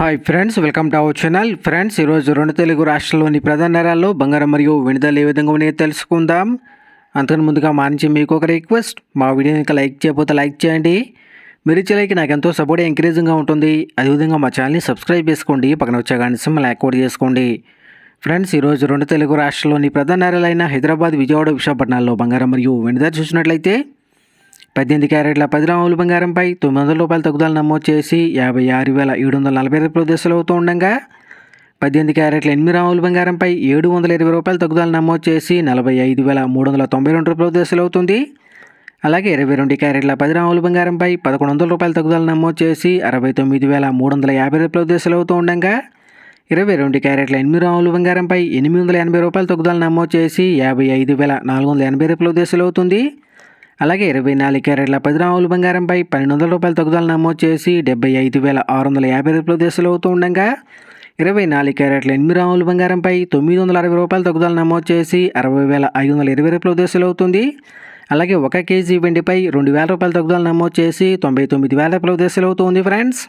Hi friends welcome to our channel friends ఈరోజు రెండు తెలుగు రాష్ట్రాల్లోని ప్రధాన నగరాల్లో బంగారం మరియు విడుదల ఏ విధంగా ఉన్నాయో తెలుసుకుందాం. అంతకన్నా ముందుగా మానించి మీకు ఒక రిక్వెస్ట్ మా వీడియోని ఇంకా లైక్ చేయకపోతే లైక్ చేయండి. మీరు ఇచ్చే నాకు ఎంతో సపోర్ట్ ఎంకరేజింగ్గా ఉంటుంది. అదేవిధంగా మా ఛానల్ని సబ్స్క్రైబ్ చేసుకోండి. పక్కన వచ్చే గంట సింహల్ చేసుకోండి. ఫ్రెండ్స్ ఈరోజు రెండు తెలుగు రాష్ట్రాల్లోని ప్రధాన నగరాలైన హైదరాబాద్ విజయవాడ విశాఖపట్నాల్లో బంగారం మరియు వెనుదల చూసినట్లయితే పద్దెనిమిది క్యారెట్ల పది గ్రాముల బంగారంపై తొమ్మిది వందల రూపాయల తగ్గుదల నమోదు చేసి యాభై ఆరు వేల ఏడు వందల నలభై ఐదు దశలు అవుతూ ఉండగా పద్దెనిమిది క్యారెట్ల ఎనిమిది గ్రాముల బంగారంపై ఏడు వందల ఇరవై రూపాయల తగ్గుదల నమోదు చేసి నలభై ఐదు వేల మూడు వందల తొంభై రెండు రూపాయల అవుతుంది. అలాగే ఇరవై రెండు క్యారెట్ల పది గ్రాముల బంగారంపై పదకొండు వందల రూపాయల తగ్గుదల నమోదు చేసి అరవై తొమ్మిది వేల మూడు వందల యాభై రూపాయల దశలు అవుతూ ఉండగా ఇరవై రెండు క్యారెట్ల ఎనిమిది గ్రాముల బంగారంపై ఎనిమిది వందల ఎనభై రూపాయల తగ్గుదల నమోదు చేసి యాభై ఐదు వేల నాలుగు వందల ఎనభై రూపాయల దశలు అవుతుంది. అలాగే ఇరవై నాలుగు క్యారెట్ల పది గ్రాముల బంగారంపై పన్నెండు వందల రూపాయల తగ్గుదల నమోదు చేసి డెబ్బై ఐదు వేల ఆరు వందల యాభై రూపాయల దశలు అవుతూ ఉండగా ఇరవై నాలుగు క్యారెట్ల ఎనిమిది గ్రాముల బంగారంపై తొమ్మిది వందల అరవై రూపాయల తగ్గుదల నమోదు చేసి అరవై వేల ఐదు వందల ఇరవై రూపాయల దశలు అవుతుంది. అలాగే ఒక కేజీ వెండిపై రెండు వేల రూపాయల తగ్గుదల నమోదు చేసి తొంభై తొమ్మిది వేల రూపాయల దశలు అవుతుంది ఫ్రెండ్స్.